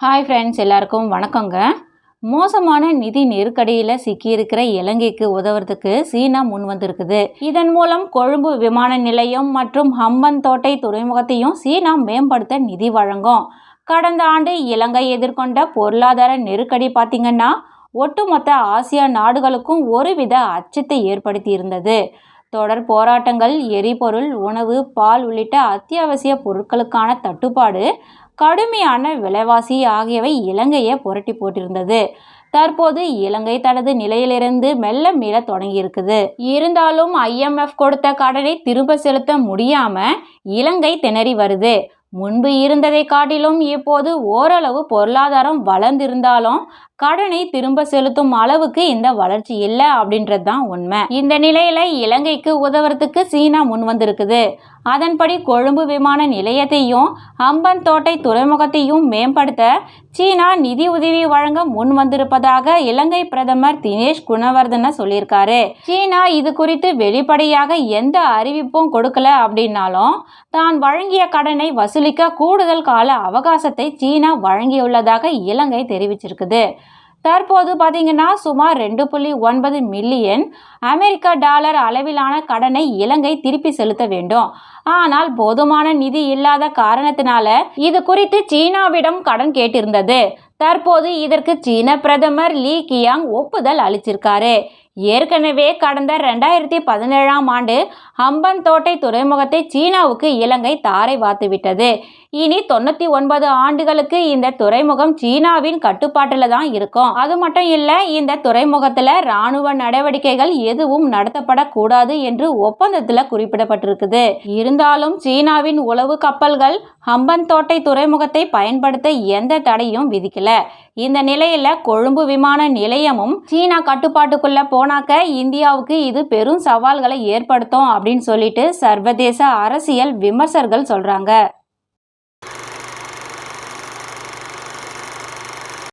Hi friends எல்லாருக்கும் வணக்கங்க. மோசமான நிதி நெருக்கடியில் சிக்கியிருக்கிற இலங்கைக்கு உதவுறதுக்கு சீனா முன் வந்திருக்குது. இதன் மூலம் கொழும்பு விமான நிலையம் மற்றும் ஹம்பன் தோட்டை துறைமுகத்தையும் சீனா மேம்படுத்த நிதி வழங்கும். கடந்த ஆண்டு இலங்கை எதிர்கொண்ட பொருளாதார நெருக்கடி பார்த்திங்கன்னா ஒட்டுமொத்த ஆசியா நாடுகளுக்கும் ஒருவித அச்சத்தை ஏற்படுத்தி இருந்தது தொடர் போராட்டங்கள் எரிபொருள் உணவு பால் உள்ளிட்ட அத்தியாவசிய பொருட்களுக்கான தட்டுப்பாடு கடுமையான விலைவாசி ஆகியவை இலங்கையை புரட்டி போட்டிருந்தது. தற்போது இலங்கை தனது நிலையிலிருந்து மெல்ல மீள தொடங்கியிருக்குது. இருந்தாலும் ஐஎம்எஃப் கொடுத்த கடனை திரும்ப செலுத்த முடியாம இலங்கை திணறி வருது. முன்பு இருந்ததை காட்டிலும் இப்போது ஓரளவு பொருளாதாரம் வளர்ந்திருந்தாலும் கடனை திரும்ப செலுத்தும் அளவுக்கு இந்த வளர்ச்சி இல்லை அப்படின்றது தான் உண்மை. இந்த நிலையில இலங்கைக்கு உதவுறதுக்கு சீனா முன் வந்திருக்குது. அதன்படி கொழும்பு விமான நிலையத்தையும் அம்பன் தோட்டை துறைமுகத்தையும் மேம்படுத்த சீனா நிதி உதவி வழங்க முன் வந்திருப்பதாக இலங்கை பிரதமர் தினேஷ் குணவர்தன சொல்லியிருக்காரு. சீனா இது குறித்து வெளிப்படையாக எந்த அறிவிப்பும் கொடுக்கல அப்படின்னாலும் தான் வழங்கிய கடனை வசூலிக்க கூடுதல் கால அவகாசத்தை சீனா வழங்கியுள்ளதாக இலங்கை தெரிவிச்சிருக்குது. தற்போது பார்த்தீங்கன்னா சுமார் ரெண்டு புள்ளி ஒன்பது மில்லியன் அமெரிக்க டாலர் அளவிலான கடனை இலங்கை திருப்பி செலுத்த வேண்டும். ஆனால் போதுமான நிதி இல்லாத காரணத்தினால இது குறித்து சீனாவிடம் கடன் கேட்டிருந்தது. தற்போது இதற்கு சீன பிரதமர் லீ கியாங் ஒப்புதல் அளிச்சிருக்காரு. ஏற்கனவே கடந்த ரெண்டாயிரத்தி பதினேழாம் ஆண்டு ஹம்பன் தோட்டை துறைமுகத்தை சீனாவுக்கு இலங்கை தாரை வாத்துவிட்டது இனி தொண்ணூற்றி ஒன்பது ஆண்டுகளுக்கு இந்த துறைமுகம் சீனாவின் கட்டுப்பாட்டில் தான் இருக்கும். அது மட்டும் இல்லை இந்த துறைமுகத்தில் ராணுவ நடவடிக்கைகள் எதுவும் நடத்தப்படக்கூடாது என்று ஒப்பந்தத்தில் குறிப்பிடப்பட்டிருக்குது. இருந்தாலும் சீனாவின் உளவு கப்பல்கள் ஹம்பன்தோட்டை துறைமுகத்தை பயன்படுத்த எந்த தடையும் விதிக்கல. இந்த நிலையில கொழும்பு விமான நிலையமும் சீனா கட்டுப்பாட்டுக்குள்ள போனாக்க இந்தியாவுக்கு இது பெரும் சவால்களை ஏற்படுத்தும் அப்படின்னு சொல்லிட்டு சர்வதேச அரசியல் விமர்சகர்கள் சொல்றாங்க.